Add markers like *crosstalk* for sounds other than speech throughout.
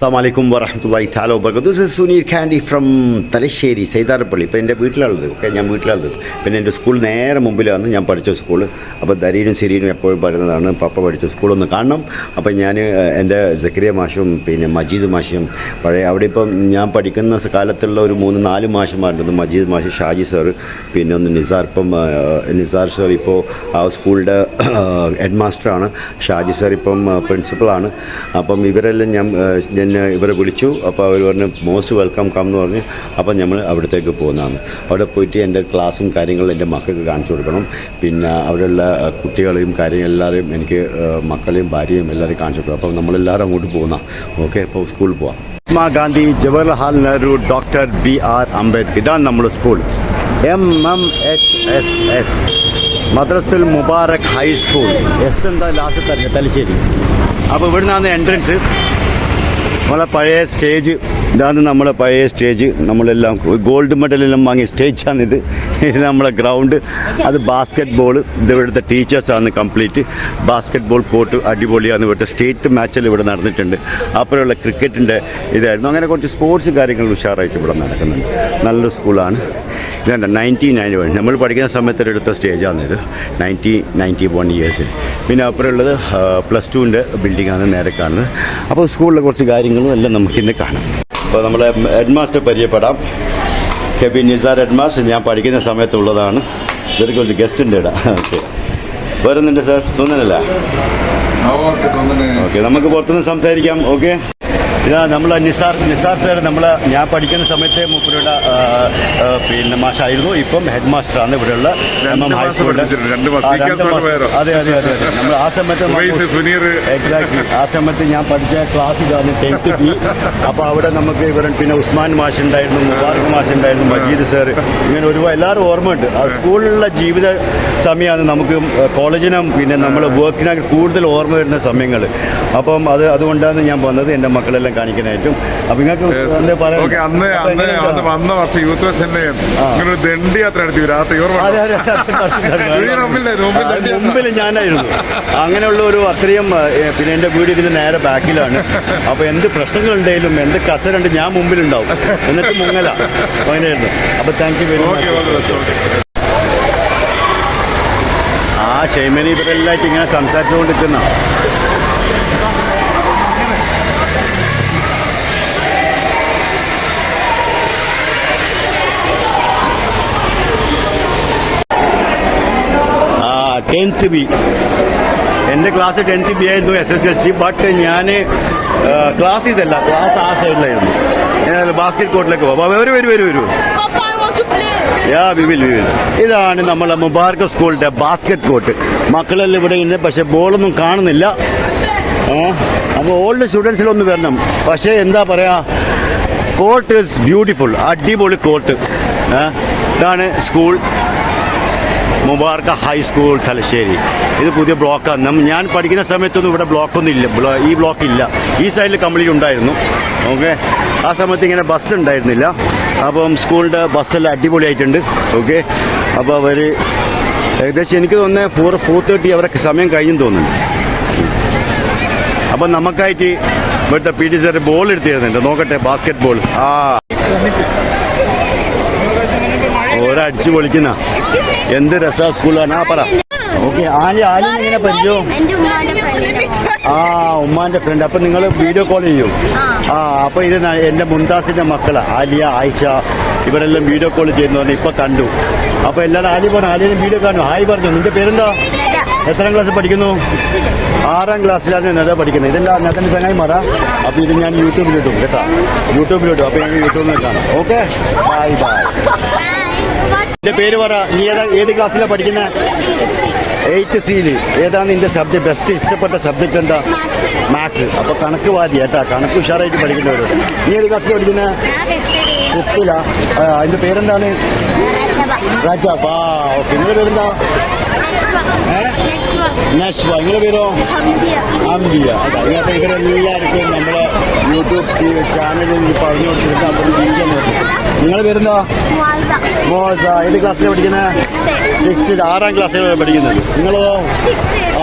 അസ്സാമലൈക്കും വറഹമത്തല്ലാഹി താല വബർക്കാത്തു this is Suneer Kandi from Thalassery Saidarpalli ഇപ്പോൾ എന്റെ വീട്ടിലുള്ളത്. ഓക്കെ ഞാൻ വീട്ടിലുള്ളത്. പിന്നെ എന്റെ സ്കൂൾ നേരെ മുമ്പിലാണ് ഞാൻ പഠിച്ച സ്കൂൾ. അപ്പോൾ ദരീനും സിരീനും എപ്പോഴും പറയുന്നതാണ് പപ്പ പഠിച്ച സ്കൂളൊന്ന് കാണണം. അപ്പോൾ ഞാൻ എന്റെ സക്രിയ മാഷും പിന്നെ മജീദ് മാഷും പഴയ അവിടെ ഇപ്പം ഞാൻ പഠിക്കുന്ന കാലത്തുള്ള ഒരു മൂന്ന് നാല് മാഷന്മാരുണ്ട്. മജീദ് മാഷ് ഷാജി സാറ് പിന്നെ ഒന്ന് നിസാർ ഇപ്പം നിസാർ സാർ ഇപ്പോൾ ആ സ്കൂളിന്റെ ഹെഡ് മാസ്റ്ററാണ് ഷാജി സാർ ഇപ്പം പ്രിൻസിപ്പളാണ്. അപ്പം ഇവരെല്ലാം ഞാൻ ഞാൻ ഇവരെ വിളിച്ചു. അപ്പോൾ അവർ പറഞ്ഞു മോസ്റ്റ് വെൽക്കം കം എന്ന് പറഞ്ഞ്. അപ്പം നമ്മൾ അവിടത്തേക്ക് പോകുന്നതാണ് അവിടെ പോയിട്ട് എന്റെ ക്ലാസ്സും കാര്യങ്ങളും എന്റെ മക്കൾക്ക് കാണിച്ചു കൊടുക്കണം. പിന്നെ അവിടെയുള്ള കുട്ടികളെയും കാര്യങ്ങൾ എല്ലാവരെയും എനിക്ക് മക്കളെയും ഭാര്യയും എല്ലാവരെയും കാണിച്ചു കൊടുക്കണം. അപ്പം നമ്മളെല്ലാവരും അങ്ങോട്ട് പോകുന്ന ഓക്കെ അപ്പോൾ സ്കൂളിൽ പോവാം. Mahatma Gandhi Jawaharlal Nehru doctor B R Ambedkar. ഇതാണ് നമ്മുടെ school. M M H S S Madrasathul Mubarak high school. S എന്താ ലാസ്റ്റ് തന്നെ തലശ്ശേരി അപ്പോൾ ഇവിടുന്നാണ് എൻട്രൻസ് നമ്മളെ പഴയ സ്റ്റേജ് ഇതാണ് നമ്മുടെ പഴയ സ്റ്റേജ് നമ്മളെല്ലാം ഗോൾഡ് മെഡലെല്ലാം വാങ്ങിയ സ്റ്റേജാണിത് ഇത് നമ്മുടെ ഗ്രൗണ്ട് അത് ബാസ്ക്കറ്റ് ബോൾ ഇത് ഇവിടുത്തെ ടീച്ചേഴ്സാണ് കംപ്ലീറ്റ് ബാസ്ക്കറ്റ് ബോൾ കോർട്ട് അടിപൊളിയാണ് ഇവിടുത്തെ സ്റ്റേറ്റ് മാച്ചിൽ ഇവിടെ നടന്നിട്ടുണ്ട്. അപ്പോഴുള്ള ക്രിക്കറ്റിന്റെ ഇതായിരുന്നു. അങ്ങനെ കുറച്ച് സ്പോർട്സ് കാര്യങ്ങളും ഉഷാറായിട്ട് ഇവിടെ നടക്കുന്നുണ്ട്. നല്ലൊരു സ്കൂളാണ് ഇതാണ് നയന്റീൻ നയന്റി വൺ നമ്മൾ പഠിക്കുന്ന സമയത്ത് എടുത്ത ഇത്. നയന്റി നയന്റി വൺ ഇയേഴ്സിൽ പിന്നെ അപ്പുറമുള്ളത് പ്ലസ് ടുവിന്റെ ബിൽഡിങ്ങാണ് നേരെ കാണുന്നത്. അപ്പോൾ സ്കൂളിലെ കുറച്ച് കാര്യങ്ങളും എല്ലാം നമുക്കിന്ന് കാണാം. അപ്പോൾ നമ്മളെ ഹെഡ് മാസ്റ്റർ പരിചയപ്പെടാം. K P Nisar head master ഞാൻ പഠിക്കുന്ന സമയത്തുള്ളതാണ്. ഇവർക്ക് കുറച്ച് ഗസ്റ്റ് ഉണ്ട് ഇവിടെ ഓക്കെ. വരുന്നുണ്ട് സാർ? സ്വന്തം ഓക്കെ നമുക്ക് പുറത്തുനിന്ന് സംസാരിക്കാം. ഓക്കെ. ഇതാ നമ്മളെ നിസാർ നിസാർ സാർ നമ്മൾ ഞാൻ പഠിക്കുന്ന സമയത്ത് മൂപ്പരുടെ പിന്നെ മാഷായിരുന്നു. ഇപ്പം ഹെഡ് മാസ്റ്ററാണ് ഇവിടെയുള്ള? അതെ അതെ അതെ നമ്മൾ ആ സമയത്ത്. *laughs* എക്സാക്ട്ലി ആ സമയത്ത് ഞാൻ പഠിച്ച ക്ലാസ് ഇതാണ് ടെൻത്ത് ബി അപ്പോൾ അവിടെ നമുക്ക് ഇവർ പിന്നെ ഉസ്മാൻ മാഷ് ഉണ്ടായിരുന്നു മുബാറക് മാഷ് ഉണ്ടായിരുന്നു മജീദ് സാർ ഇങ്ങനെ ഒരുപാട് എല്ലാവരും ഓർമ്മയുണ്ട്. ആ സ്കൂളിലുള്ള ജീവിത സമയമാണ് നമുക്ക് കോളേജിനും പിന്നെ നമ്മൾ വർക്കിനൊക്കെ കൂടുതൽ ഓർമ്മ വരുന്ന സമയങ്ങൾ അപ്പം അത് അതുകൊണ്ടാണ് ഞാൻ വന്നത്. എന്റെ മക്കളെല്ലാം കാണിക്കാനായിട്ടും അപ്പം നിങ്ങൾക്ക് എന്താ പറയാ ഓക്കെ അന്ന് അന്ന് അന്ന് വന്ന വർഷം യൂത്ത് ഫെസ്റ്റിന്റെ ഇങ്ങനെ ഒരു ദണ്ഡി യാത്ര നടത്തി. രാത്രി മുമ്പിൽ ഞാനായിരുന്നു. അങ്ങനെയുള്ള ഒരു അത്രയും പിന്നെ എന്റെ വീട് ഇതിന് നേരെ ബാക്കിലാണ്. അപ്പൊ എന്ത് പ്രശ്നങ്ങൾ ഉണ്ടെങ്കിലും എന്ത് കസരുണ്ട് ഞാൻ മുമ്പിലുണ്ടാവും. എന്നിട്ട് മുങ്ങല. അങ്ങനെയായിരുന്നു. അപ്പൊ താങ്ക് യു വെരി മച്ച് ആ ഷെയ്മനി ഇവരെല്ലായിട്ട് ഇങ്ങനെ സംസാരിച്ചുകൊണ്ടിരിക്കുന്ന ടെൻത്ത് ബി എന്റെ ക്ലാസ് ടെൻത്ത് ബി ആയിരുന്നു S S L C but ഞാൻ ക്ലാസ് ഇതല്ല ക്ലാസ് ആ സൈഡിലായിരുന്നു ഞാൻ ബാസ്കറ്റ് കോർട്ടിലേക്ക് പോകാം വരും വരും വരും. യാ വിവിൽ വിവിൽ. ഇതാണ് നമ്മളെ മുബാർക്ക് സ്കൂളിന്റെ ബാസ്കറ്റ് കോർട്ട് മക്കളെല്ലാം ഇവിടെ ഉണ്ട് പക്ഷെ ബോളൊന്നും കാണുന്നില്ല. അപ്പോൾ ഓൾഡ് സ്റ്റുഡൻസിലൊന്ന് വരണം. പക്ഷേ എന്താ പറയാ കോർട്ട് ഇസ് ബ്യൂട്ടിഫുൾ അടിപൊളി കോർട്ട് ഇതാണ് school Mubarak high school Thalassery. ഇത് പുതിയ ബ്ലോക്കാണ് ഞാൻ പഠിക്കുന്ന സമയത്തൊന്നും ഇവിടെ ബ്ലോക്കൊന്നും ഇല്ല ഈ ബ്ലോക്ക് ഇല്ല ഈ സൈഡിൽ കംപ്ലീറ്റ് ഉണ്ടായിരുന്നു. ഓക്കെ? ആ സമയത്ത് ഇങ്ങനെ ബസ് ഉണ്ടായിരുന്നില്ല. അപ്പം സ്കൂളിന്റെ ബസ്സെല്ലാം അടിപൊളിയായിട്ടുണ്ട്. ഓക്കെ? അപ്പോൾ അവർ ഏകദേശം എനിക്ക് തോന്നുന്നത് ഫോർ ഫോർ തേർട്ടി അവരൊക്കെ സമയം കഴിഞ്ഞെന്ന് തോന്നുന്നു. അപ്പം നമുക്കായിട്ട് ഇവിടുത്തെ പി ടി സാർ ബോൾ എടുത്ത് തരുന്നുണ്ട്. നോക്കട്ടെ ബാസ്കറ്റ് ബോൾ ആ. ഒരടിച്ച് പൊളിക്കുന്ന. എന്ത് രസാ സ്കൂളാണ് ആ പറ. ഓക്കെ ആലി ആലി എങ്ങനെ പരിചയം. ഫ്രണ്ടിന് ആ ഉമ്മാന്റെ ഫ്രണ്ട് അപ്പൊ നിങ്ങൾ വീഡിയോ കോൾ ചെയ്യും. ആ. അപ്പൊ ഇത് എന്റെ മുംതാസിന്റെ മക്കളാ ആലിയ ആയിഷ ഇവരെല്ലാം വീഡിയോ കോൾ ചെയ്യുന്നു പറഞ്ഞു ഇപ്പൊ കണ്ടു. അപ്പൊ എല്ലാവരും ആലി പറഞ്ഞു ആലിയെ വീഡിയോ കാണു ഹായ് പറഞ്ഞു നിന്റെ പേരെന്താ? എത്രാം ക്ലാസ് പഠിക്കുന്നു? ആറാം ക്ലാസ്സിലാണ് നദ പഠിക്കുന്നത്. ഇതെല്ലാം നദന്റെ ചങ്ങായി മാറാം. അപ്പൊ ഇത് ഞാൻ യൂട്യൂബിലിട്ടും കേട്ടോ. യൂട്യൂബിലിട്ടും അപ്പൊ ഞാൻ യൂട്യൂബിൽ കാണാം. ഓക്കെ ബൈ ബൈ എന്റെ പേര് പറ. നീ ഏതാ ഏത് ക്ലാസ്സിലാണ് പഠിക്കുന്നത് എയ്റ്റ് സിയിൽ ഏതാണ് നിന്റെ സബ്ജക്ട് ബെസ്റ്റ് ഇഷ്ടപ്പെട്ട സബ്ജക്ട് എന്താ? മാത്സ് അപ്പൊ കണക്ക് വാദി ഏട്ടാ കണക്ക് ഉഷാറായിട്ട് പഠിക്കുന്നവരോട് നീ ഏത് ക്ലാസ്സിൽ പഠിക്കുന്നത് ഫിഫ്തിലാ അതിന്റെ പേരെന്താണ്? രാജാപ്പാ വാ ഓക്കെ. നിങ്ങളുടെ പേരെന്താ? നഷ്വ നിങ്ങളുടെ പേരോ? അംബിയ. അതാ. ഇവരെല്ലാവർക്കും നമ്മുടെ യൂട്യൂബ് ചാനലിൽ പറഞ്ഞു കൊടുത്തിട്ട് അപ്പം ജീവിക്കാൻ നിങ്ങളുടെ പേരെന്താ? മോസ ഏത് ക്ലാസ്സിലാണ് പഠിക്കുന്നത് സിക്സ്ത് ആറാം ക്ലാസ്സിലാണ് പഠിക്കുന്നത്. നിങ്ങളോ?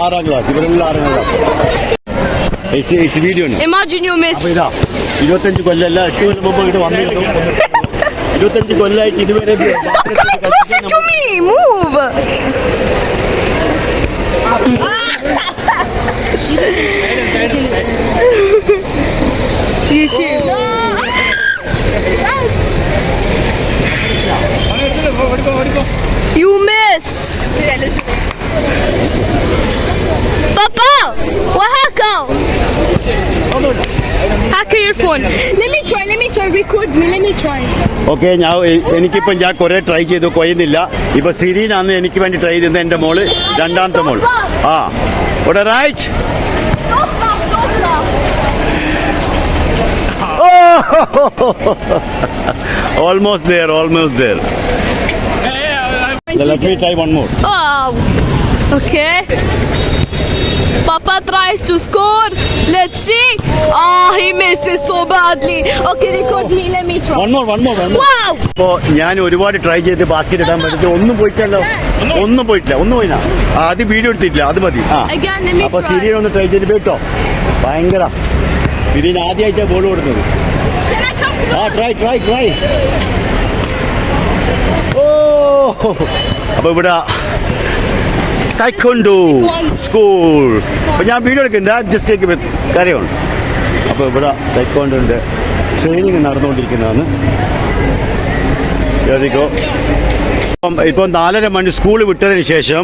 ആറാം ക്ലാസ് ഇവരെല്ലാം ആറാം ക്ലാസ് വീഡിയോ ഇരുപത്തഞ്ച് കൊല്ലമല്ല എട്ട് കൊല്ലം മുമ്പ് ഇങ്ങോട്ട് വന്നിരുന്നു. ഇരുപത്തഞ്ച് കൊല്ലമായിട്ട് ഇതുവരെ. Move. You too. You missed. Papa, what happened? Hacker your phone. Let me try. Let me try. Record me. Let me try. Okay ഞാൻ എനിക്കിപ്പം ഞാൻ കുറേ ട്രൈ ചെയ്തു കൊയ്യുന്നില്ല ഇപ്പൊ സിരീനാന്ന് എനിക്ക് വേണ്ടി ട്രൈ ചെയ്തത് എന്റെ മോൾ രണ്ടാമത്തെ മോൾ ആ ഇവിടെ right almost there almost there let me try one more Oh, okay. Papa tries to score. Let's see. Oh, he misses so badly. Okay, record me. Let me try. One more one more one more Wow! അപ്പോ ഞാൻ ഒരുപാട് try ചെയ്ത് basket ഇടാൻ പറ്റിട്ട് ഒന്നും പോയിട്ടല്ലോ ഒന്നും പോയിട്ടില്ല ഒന്നും പോയില്ല ആ, അത് വീഡിയോ എടുത്തിട്ടില്ല അത് മതി ആ let me അപ്പൊ try. സിരീൻ ഒന്ന് ട്രൈ ചെയ്ത് കേട്ടോ ഭയങ്കര സിരീൻ ആദ്യമായിട്ടാണ് ബോൾ കൊടുക്കുന്നത് ആ ട്രൈ ട്രൈ ട്രൈ ഓ. അപ്പൊ ഇവിടെ തൈക്കൊണ്ടു സ്കൂൾ അപ്പൊ ഞാൻ വീഡിയോ എടുക്കുന്നുണ്ട്. ജസ്റ്റ് കാര്യമാണ് അപ്പൊ ഇവിടെ തൈക്കൊണ്ടുണ്ട് ട്രെയിനിങ് നടന്നുകൊണ്ടിരിക്കുന്നതാണ്. ഇപ്പം ഇപ്പോൾ നാലര മണി സ്കൂൾ വിട്ടതിന് ശേഷം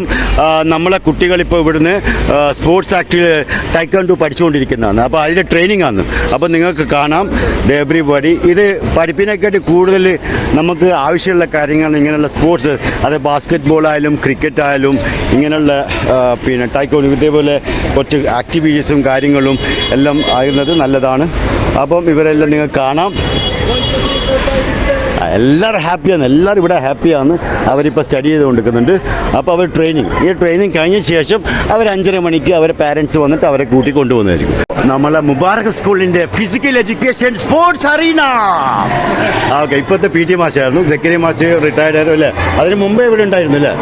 നമ്മളെ കുട്ടികൾ ഇപ്പോൾ ഇവിടുന്ന് സ്പോർട്സ് ആക്ടിൽ ടൈക്കണ്ടു പഠിച്ചുകൊണ്ടിരിക്കുന്നതാണ്. അപ്പോൾ അതിന്റെ ട്രെയിനിങ് ആണ്. അപ്പോൾ നിങ്ങൾക്ക് കാണാം എവറിബഡി ഇത് പഠിപ്പിനെക്കാട്ടി കൂടുതൽ നമുക്ക് ആവശ്യമുള്ള കാര്യങ്ങൾ ഇങ്ങനെയുള്ള സ്പോർട്സ്. അത് ബാസ്ക്കറ്റ് ബോൾ ആയാലും ക്രിക്കറ്റ് ആയാലും ഇങ്ങനെയുള്ള പിന്നെ ടൈക്കോണ്ട് ഇതേപോലെ കുറച്ച് ആക്ടിവിറ്റീസും കാര്യങ്ങളും എല്ലാം ആകുന്നത് നല്ലതാണ്. അപ്പം ഇവരെല്ലാം നിങ്ങൾക്ക് കാണാം. എല്ലാവരും ഹാപ്പിയാണ്. എല്ലാവരും ഇവിടെ ഹാപ്പിയാണ്. അവരിപ്പോൾ സ്റ്റഡി ചെയ്ത് കൊടുക്കുന്നുണ്ട് അപ്പോൾ അവർ ട്രെയിനിങ് ഈ ട്രെയിനിങ് കഴിഞ്ഞ ശേഷം അവർ അഞ്ചര മണിക്ക് അവരെ പാരൻസ് വന്നിട്ട് അവരെ കൂട്ടി കൊണ്ടുപോകുന്നതായിരിക്കും. നമ്മളെ മുബാറക് സ്കൂളിന്റെ physical education sports arena okay ഇപ്പോഴത്തെ പി ടി മാഷായിരുന്നു. സെക്കരി മാഷ് റിട്ടയർഡ് ആയിരുന്നു അല്ലേ? അതിന് മുമ്പേ ഇവിടെ ഉണ്ടായിരുന്നു അല്ലേ?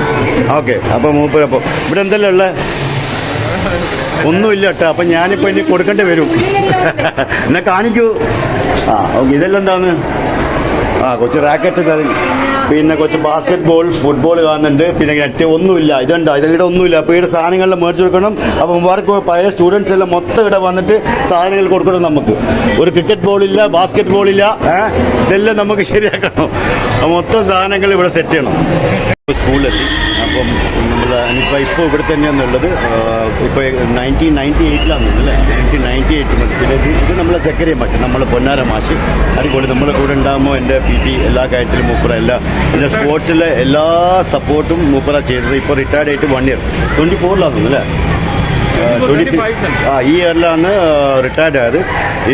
ഓക്കെ അപ്പോൾ മൂപ്പർ അപ്പോൾ ഇവിടെ എന്തെല്ലാം ഉള്ളത് ഒന്നുമില്ല കേട്ടോ. അപ്പം ഞാനിപ്പോൾ ഇനി കൊടുക്കേണ്ടി വരും. എന്നെ കാണിക്കൂ. ആ ഓക്കെ ഇതെല്ലാം എന്താണ്? ആ കൊച്ചു റാക്കറ്റ് കളി. പിന്നെ കൊച്ചു ബാസ്കറ്റ് ബോൾ ഫുട്ബോൾ കാണുന്നുണ്ട്. പിന്നെ നെറ്റ് ഒന്നുമില്ല. ഇതുണ്ട്? ഇതിവിടെ ഒന്നുമില്ല. അപ്പോൾ ഇവിടെ സാധനങ്ങളെല്ലാം മേടിച്ച് കൊടുക്കണം. അപ്പോൾ മുമ്പാർക്ക് പഴയ സ്റ്റുഡൻസ് എല്ലാം മൊത്തം ഇവിടെ വന്നിട്ട് സാധനങ്ങൾ കൊടുക്കണം നമുക്ക്. ഒരു ക്രിക്കറ്റ് ബോളില്ല ബാസ്കറ്റ് ബോളില്ല ഇതെല്ലാം നമുക്ക് ശരിയാക്കണം. മൊത്തം സാധനങ്ങൾ ഇവിടെ സെറ്റ് ചെയ്യണം. സ്കൂളിലെത്തി. അപ്പം നമ്മൾ അനീസ് ഭായി ഇപ്പോൾ ഇവിടെ തന്നെയാണ് ഉള്ളത് ഇപ്പോൾ നയന്റീൻ നയന്റി എയ്റ്റിലാണെന്നു അല്ലേ? നയന്റീൻ നയന്റി എയ്റ്റ് പിന്നെ ഇത് നമ്മളെ സെക്രട്ടറി മാഷ് നമ്മളെ പൊന്നാര മാഷ്. അതുപോലെ നമ്മളെ കൂടെ ഉണ്ടാകുമ്പോൾ എന്റെ പി ടി എല്ലാ കാര്യത്തിലും മൂപ്പറ എല്ലാ എന്റെ സ്പോർട്സിലെ എല്ലാ സപ്പോർട്ടും മൂപ്പറ ചെയ്തത്. ഇപ്പോൾ റിട്ടയർഡ് ആയിട്ട് വൺ ഇയർ ട്വന്റി ഫോറിലാണെന്നു അല്ലേ? ട്വന്റി ആ ഈ ഇയറിലാണ് റിട്ടയർഡ് ആയത്.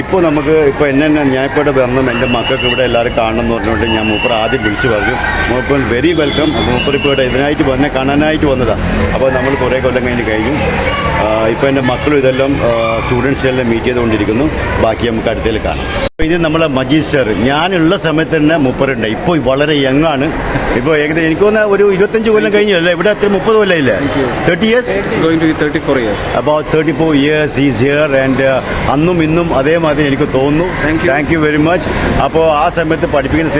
ഇപ്പോൾ നമുക്ക് ഇപ്പോൾ എന്നെ ഞാൻ ഇപ്പോൾ ഇവിടെ എന്റെ മക്കൾക്ക് ഇവിടെ എല്ലാവരും കാണണം എന്ന് പറഞ്ഞുകൊണ്ട് ഞാൻ മൂപ്പർ ആദ്യം വിളിച്ചു പറഞ്ഞു. മൂപ്പർ വെരി വെൽക്കം മൂപ്പർ ഇപ്പോൾ ഇവിടെ ഇതിനായിട്ട് വന്നെ കാണാനായിട്ട് വന്നതാണ് അപ്പോൾ നമ്മൾ കുറേ കൊല്ലം കഴിഞ്ഞ് കഴിഞ്ഞു. ഇപ്പോൾ എന്റെ മക്കളും ഇതെല്ലാം സ്റ്റുഡൻസ് എല്ലാം മീറ്റ് ചെയ്തുകൊണ്ടിരിക്കുന്നു. ബാക്കി നമുക്ക് അടുത്തേൽ കാണാം. ഇത് നമ്മളെ മജീദ് സർ ഞാനുള്ള സമയത്ത് തന്നെ മുപ്പരുണ്ട്. ഇപ്പോൾ വളരെ യങ് ആണ് ഇപ്പോൾ ഏകദേശം എനിക്ക് തോന്നുന്ന ഒരു ഇരുപത്തഞ്ച് കൊല്ലം കഴിഞ്ഞല്ലേ ഇവിടെ അത്ര മുപ്പത് കൊല്ലം ഇല്ല thirty years going going to be 34 years. about 34 years he's here and uh, അന്നും ഇന്നും അതേമാതിരി എനിക്ക് തോന്നുന്നു. താങ്ക് യു വെരി മച്ച് അപ്പോൾ ആ സമയത്ത് പഠിപ്പിക്കുന്ന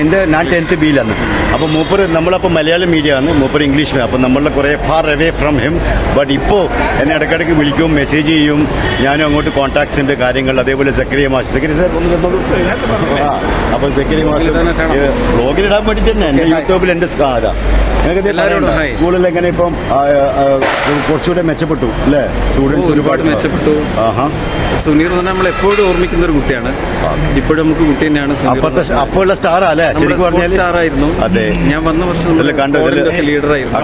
എന്റെ ഞാൻ ടെൻത്ത് ബിയിലാണ് അപ്പോൾ മൂപ്പർ നമ്മളപ്പോൾ മലയാളം മീഡിയ ആണ്. മൂപ്പർ ഇംഗ്ലീഷ് മീഡിയം അപ്പോൾ നമ്മളുടെ കുറേ far away from him but ഇപ്പോൾ എന്നെ ഇടയ്ക്കിടയ്ക്ക് വിളിക്കും മെസ്സേജ് ചെയ്യും. ഞാനും അങ്ങോട്ട് കോൺടാക്ട്സിന്റെ കാര്യങ്ങൾ. അതേപോലെ സെക്രട്ടറി മാഷ്. സെക്രട്ടറി സാർ ആ അപ്പോൾ സെക്രട്ടറി മാഷ് ബ്ലോഗിൽ ഇടാൻ വേണ്ടിയിട്ട് തന്നെ എന്റെ യൂട്യൂബിൽ എന്റെ സ്കാ സ്കൂളിൽ എങ്ങനെ ഇപ്പം കുറച്ചുകൂടെ മെച്ചപ്പെട്ടു അല്ലേ? സ്റ്റുഡൻസ് ഒരുപാട് മെച്ചപ്പെട്ടു. സുനീർ എന്ന് പറഞ്ഞാൽ നമ്മൾ എപ്പോഴും ഓർമ്മിക്കുന്ന ഒരു കുട്ടിയാണ്. ഇപ്പോഴും നമുക്ക് കുട്ടി തന്നെയാണ് അപ്പോഴുള്ള സ്റ്റാർ അല്ലേ? സ്റ്റാർ ആയിരുന്നു. അതെ. ഞാൻ വന്ന വർഷം? ലീഡർ ആയിരുന്നു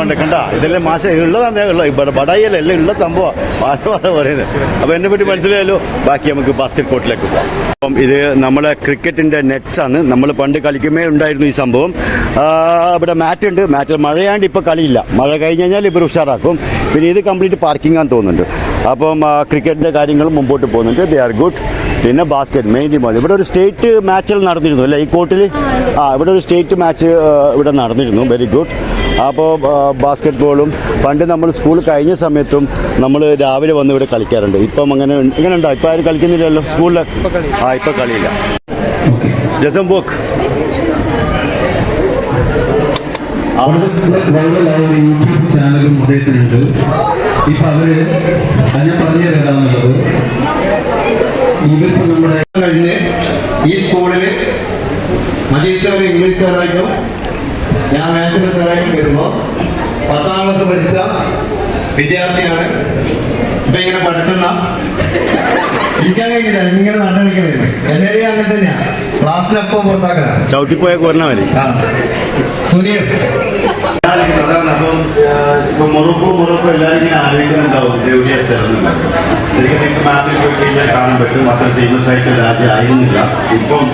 വേണ്ട? കണ്ട? ഇതെല്ലാം ഉള്ളതാ ഉള്ള ബടായിയല്ല എല്ലാം ഉള്ള സംഭവം. പറയുന്നത്. അപ്പൊ എന്നെ പറ്റി മനസ്സിലായല്ലോ? ബാക്കി നമുക്ക് ബാസ്കറ്റ് കോർട്ടിലേക്ക് പോകാം. അപ്പം ഇത് നമ്മളെ ക്രിക്കറ്റിന്റെ നെറ്റ്സ് ആണ്. നമ്മൾ പണ്ട് കളിക്കുമേ ഉണ്ടായിരുന്നു ഈ സംഭവം. ഇവിടെ മാറ്റ് ഉണ്ട് മാറ്റ് മഴയാണ്ട് ഇപ്പോൾ കളിയില്ല. മഴ കഴിഞ്ഞ് കഴിഞ്ഞാൽ ഇവർ ഉഷാറാക്കും. പിന്നെ ഇത് കംപ്ലീറ്റ് പാർക്കിംഗ് ആണെന്ന് തോന്നുന്നുണ്ട്. അപ്പം ക്രിക്കറ്റിന്റെ കാര്യങ്ങൾ മുമ്പോട്ട് പോകുന്നുണ്ട്. ദേ ആർ ഗുഡ് പിന്നെ ബാസ്കറ്റ് മെയിൻലി മതി ഇവിടെ ഒരു സ്റ്റേറ്റ് മാച്ചിൽ നടന്നിരുന്നു അല്ലേ? ഈ കോർട്ടിൽ ആ ഇവിടെ ഒരു സ്റ്റേറ്റ് മാച്ച് ഇവിടെ നടന്നിരുന്നു. വെരി ഗുഡ് അപ്പോൾ ബാസ്കറ്റ് ബോളും പണ്ട് നമ്മൾ സ്കൂൾ കഴിഞ്ഞ സമയത്തും നമ്മൾ രാവിലെ വന്ന് ഇവിടെ കളിക്കാറുണ്ട്. ഇപ്പം അങ്ങനെ ഇങ്ങനെ ഉണ്ടോ? ഇപ്പം ആരും കളിക്കുന്നില്ലല്ലോ സ്കൂളിൽ ആ ഇപ്പം കളിയില്ല. ജസം ബുക്ക് വൈറലായ ഒരു യൂട്യൂബ് ചാനലും അദ്ദേഹത്തിനുണ്ട്. ഇപ്പൊ അവർ ഞാൻ പറഞ്ഞു തരാന്നുള്ളത് ഇവർക്ക് നമ്മുടെ കഴിഞ്ഞ് ഈ സ്കൂളിൽ മജീദ് സാർ ഇംഗ്ലീഷ് സാറായിട്ടും ഞാൻ മാത്സിന് സാറായിട്ടും വരുമ്പോൾ പത്താം ക്ലാസ് പഠിച്ച വിദ്യാർത്ഥിയാണ്. ഇപ്പൊ ഇങ്ങനെ പഠിക്കുന്ന കഴിയില്ല ഇങ്ങനെ നടന്നിരിക്കുന്നത് എന്നെ അങ്ങനെ തന്നെയാ. ക്ലാസ്സിലപ്പം പുറത്താക്കാനാണ് ചവിട്ടിപ്പോയ കൊരണ മതി. ആ. സുനിൽ അതാണ് അപ്പം ഇപ്പൊ മൊറോക്കോ മൊറോക്കോ എല്ലാവരും ഇങ്ങനെ ആലോചിക്കുന്നുണ്ടാവും. എവിടെയാ സ്ഥലം എന്നുള്ളത്. ശരിക്കും നിങ്ങൾക്ക് മാപ്പിൽ പോയി കഴിഞ്ഞാൽ കാണാൻ പറ്റും. അത്ര ഫേമസ് ആയിട്ട് രാജ്യം ആയിരുന്നില്ല. ഇപ്പം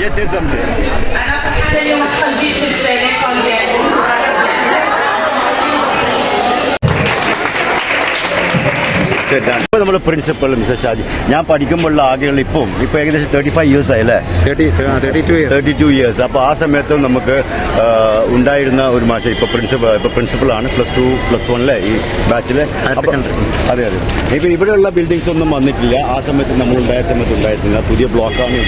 Just say something. De ഇപ്പോൾ നമ്മുടെ പ്രിൻസിപ്പൽ മിസ്റ്റർ ഷാജി. ഞാൻ പഠിക്കുമ്പോഴുള്ള ആകെയുള്ള ഇപ്പം ഇപ്പോൾ ഏകദേശം തേർട്ടി ഫൈവ് ഇയേഴ്സ് ആയല്ലേ തേർട്ടി ടു ഇയേഴ്സ് അപ്പോൾ ആ സമയത്തും നമുക്ക് ഉണ്ടായിരുന്ന ഒരു മാഷ ഇപ്പോൾ പ്രിൻസിപ്പൽ ഇപ്പോൾ പ്രിൻസിപ്പളാണ് പ്ലസ് ടു പ്ലസ് വണ്ണിലെ ഈ ബാച്ചിലെ അതെ അതെ. ഇപ്പോൾ ഇവിടെയുള്ള ബിൽഡിങ്സ് ഒന്നും വന്നിട്ടില്ല. ആ സമയത്ത് നമ്മൾ ഉണ്ടായ സമയത്ത് ഉണ്ടായിരുന്നില്ല. പുതിയ ബ്ലോക്കാണ്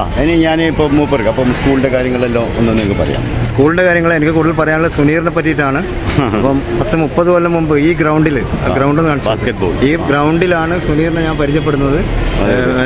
ആ ഇനി ഞാൻ ഇപ്പോൾ മൂപ്പർക്ക് അപ്പം സ്കൂളിന്റെ കാര്യങ്ങളെല്ലാം ഒന്ന് നിങ്ങൾക്ക് പറയാം. സ്കൂളിന്റെ കാര്യങ്ങൾ എനിക്ക് കൂടുതൽ പറയാനുള്ളത് സുനീറിനെ പറ്റിയിട്ടാണ്. *laughs* അപ്പം പത്ത് മുപ്പത് കൊല്ലം മുമ്പ് ഈ ഗ്രൗണ്ടിൽ ഗ്രൗണ്ട് Ball. ഈ ഗ്രൗണ്ടിലാണ് സുനീറിനെ ഞാൻ പരിചയപ്പെടുന്നത്.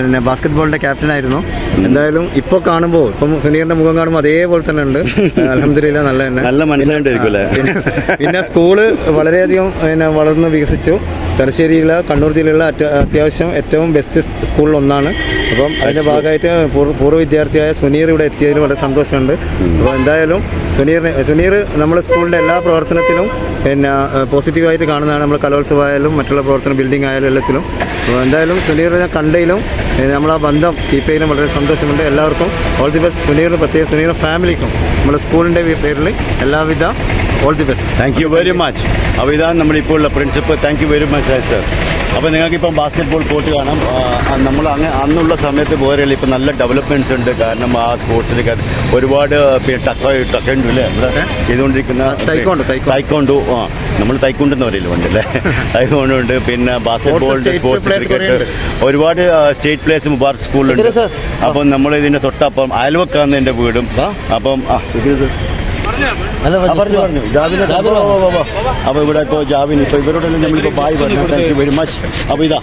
പിന്നെ ബാസ്കറ്റ് ബോളിന്റെ ക്യാപ്റ്റൻ ആയിരുന്നു എന്തായാലും ഇപ്പോൾ കാണുമ്പോൾ ഇപ്പം സുനീറിന്റെ മുഖം കാണുമ്പോൾ അതേപോലെ തന്നെ ഉണ്ട്. *laughs* അലഹമില്ല നല്ല തന്നെ. നല്ല മനസ്സിലായിട്ടായിരിക്കും പിന്നെ പിന്നെ സ്കൂൾ വളരെയധികം പിന്നെ വളർന്ന് വികസിച്ചു. തലശ്ശേരിയിലെ കണ്ണൂർ ജില്ലയിലെ അത്യാവശ്യം ഏറ്റവും ബെസ്റ്റ് സ്കൂളിൽ ഒന്നാണ് അപ്പം അതിന്റെ ഭാഗമായിട്ട് പൂർവ വിദ്യാർത്ഥിയായ സുനീർ ഇവിടെ എത്തിയതിൽ വളരെ സന്തോഷമുണ്ട്. അപ്പോൾ എന്തായാലും സുനീറിന് സുനീർ നമ്മുടെ സ്കൂളിന്റെ എല്ലാ പ്രവർത്തനത്തിലും പിന്നെ പോസിറ്റീവായിട്ട് കാണുന്നതാണ് നമ്മൾ കലോത്സവമായാലും മറ്റുള്ള പ്രവർത്തന ബിൽഡിംഗ് ആയാലും എല്ലാത്തിലും. അപ്പോൾ എന്തായാലും സുനീറിനെ കണ്ടതിലും നമ്മൾ നമ്മളാ ബന്ധം കീപ്പ് ചെയ്യലും വളരെ സന്തോഷമുണ്ട്. എല്ലാവർക്കും ഓൾ ദി ബെസ്റ്റ് സുനീറിന് പ്രത്യേക സുനീറിന്റെ ഫാമിലിക്കും നമ്മുടെ സ്കൂളിന്റെ പേരിൽ എല്ലാവിധ all the best thank you very much അപ്പോൾ ഇതാണ് നമ്മളിപ്പോൾ ഉള്ള principal thank you very much sir അപ്പോൾ നിങ്ങൾക്കിപ്പം ബാസ്കറ്റ് ബോൾ കോർട്ട് കാണാം നമ്മൾ അങ്ങ് അന്നുള്ള സമയത്ത് പോരല്ല? ഇപ്പം നല്ല ഡെവലപ്മെന്റ്സ് ഉണ്ട്. കാരണം ആ സ്പോർട്സിലേക്ക് ഒരുപാട് പിന്നെ ടക്ക ടക്കുണ്ട് അല്ലേ നമ്മൾ ചെയ്തുകൊണ്ടിരിക്കുന്ന തൈക്കോണ്ട് തൈക്കോണ്ടോ. ആ നമ്മൾ തൈക്കൊണ്ടെന്ന് പറയില്ല പണ്ടല്ലേ തൈക്കോണ്ട് ഉണ്ട്. പിന്നെ basket ball state sports cricket ഒരുപാട് സ്റ്റേറ്റ് പ്ലേസ് മുബാർക്ക് സ്കൂളിലുണ്ട് അപ്പം നമ്മൾ ഇതിന്റെ തൊട്ടപ്പം അയൽവക്കാന്ന് എന്റെ വീടും. അപ്പം ആ, പറഞ്ഞു പറഞ്ഞു. ജാബിനെ അപ്പോൾ ഇവിടെ ഇപ്പോൾ ജാബിൻ ഇപ്പോൾ ഇവരോടെല്ലാം നമ്മളിപ്പോൾ ബായ് പറഞ്ഞു താങ്ക് യു വെരി മച്ച് അപ്പോൾ ഇതാ.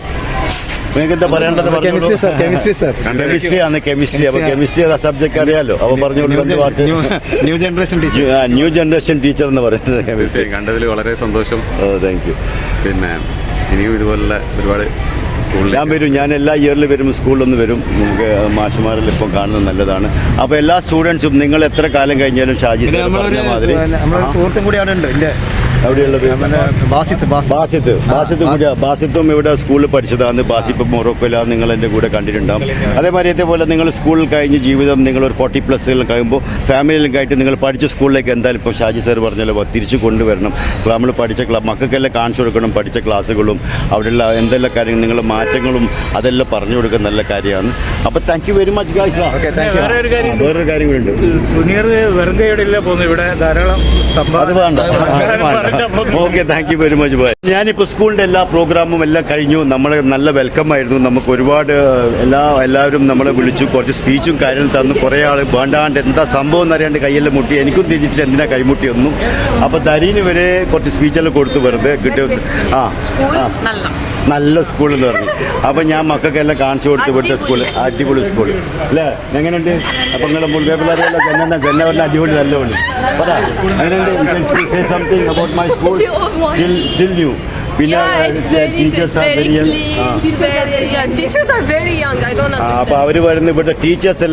നിങ്ങൾക്ക് എന്താ പറയേണ്ടത് chemistry sir chemistry sir chemistry ആണ് കെമിസ്ട്രി അപ്പോൾ കെമിസ്ട്രി സബ്ജക്ട് അറിയാലോ? അപ്പോൾ പറഞ്ഞു രണ്ട് വാക്ക് new generation teacher new generation teacher എന്ന് പറയുന്നത് കെമിസ്ട്രി കണ്ടതിൽ വളരെ സന്തോഷം. താങ്ക് യു പിന്നെ ഇനിയും ഇതുപോലുള്ള ഒരുപാട് സ്കൂളിൽ ഞാൻ വരും. ഞാൻ എല്ലാ ഇയറിൽ വരും. സ്കൂളിലൊന്ന് വരും. നമുക്ക് മാഷുമാരിൽ ഇപ്പം കാണുന്നത് നല്ലതാണ്. അപ്പോൾ എല്ലാ സ്റ്റുഡൻസും നിങ്ങൾ എത്ര കാലം കഴിഞ്ഞാലും ഷാജി മാതിരി സുഹൃത്തും കൂടി അവിടെ ഉണ്ട്. എവിടെയുള്ളത് ബാസിത്ത് ബാസിത്ത്. ബാസിത്ത്. ബാസിത്ത് കൂടി ബാസിത്തും ഇവിടെ സ്കൂളിൽ പഠിച്ചതാണ്. ബാസിപ്പ് മൊറോക്കോയില. നിങ്ങൾ എന്റെ കൂടെ കണ്ടിട്ടുണ്ടാവും. അതേമാതിരി ഇതേപോലെ നിങ്ങൾ സ്കൂളിൽ കഴിഞ്ഞ് ജീവിതം നിങ്ങൾ ഒരു ഫോർട്ടി പ്ലസ് കഴിയുമ്പോൾ ഫാമിലിയിലും കഴിഞ്ഞിട്ട് നിങ്ങൾ പഠിച്ച സ്കൂളിലേക്ക് എന്തായാലും ഇപ്പോൾ ഷാജി സാർ പറഞ്ഞല്ലോ തിരിച്ചു കൊണ്ടുവരണം. നമ്മൾ പഠിച്ച ക്ലാസ് മക്കൾക്കെല്ലാം കാണിച്ചു കൊടുക്കണം പഠിച്ച ക്ലാസ്സുകളും അവിടെയുള്ള എന്തെല്ലാം കാര്യങ്ങൾ നിങ്ങൾ മാറ്റങ്ങളും അതെല്ലാം പറഞ്ഞു കൊടുക്കുന്ന നല്ല കാര്യമാണ്. അപ്പോൾ thank you very much guys വേറൊരു കാര്യം വേറൊരു കാര്യം കൂടി ഉണ്ട് സുനീർ വെറുതെ ഇവിടെ ധാരാളം അത് വേണ്ട. Okay thank you very much boy ഞാനിപ്പോൾ സ്കൂളിന്റെ എല്ലാ പ്രോഗ്രാമും എല്ലാം കഴിഞ്ഞു. നമ്മളെ നല്ല വെൽക്കം ആയിരുന്നു. നമുക്ക് ഒരുപാട് എല്ലാ എല്ലാവരും നമ്മളെ വിളിച്ചു. കുറച്ച് സ്പീച്ചും കാര്യങ്ങളും തന്നു. കുറേ ആൾ വേണ്ടാണ്ട് എന്താ സംഭവം എന്നറിയാണ്ട് കയ്യെല്ലാം മുട്ടി. എനിക്കും തിരിച്ചിട്ട് എന്തിനാ കൈമുട്ടി കൈമുട്ടിയൊന്നും അപ്പോൾ ദരീന് വരെ കുറച്ച് സ്പീച്ചെല്ലാം കൊടുത്തു വെറുതെ. കിട്ടിയ ആ ആ. നല്ല സ്കൂൾ എന്ന് പറഞ്ഞു. അപ്പോൾ ഞാൻ മക്കൾക്കെല്ലാം കാണിച്ചു കൊടുത്ത് വിട്ട സ്കൂൾ അടിപൊളി സ്കൂൾ അല്ലേ? എങ്ങനെയുണ്ട്? അപ്പം നിങ്ങളുടെ മുഴുവൻ പിള്ളേരെല്ലാം ജന ജന പറഞ്ഞ അടിപൊളി നല്ല വിളി പറ എങ്ങനെയുണ്ട്? Say something about my school still new പിന്നെ ടീച്ചേഴ്സ് don't അപ്പോൾ. അവർ വരുന്ന ഇവിടുത്തെ ടീച്ചേഴ്സ്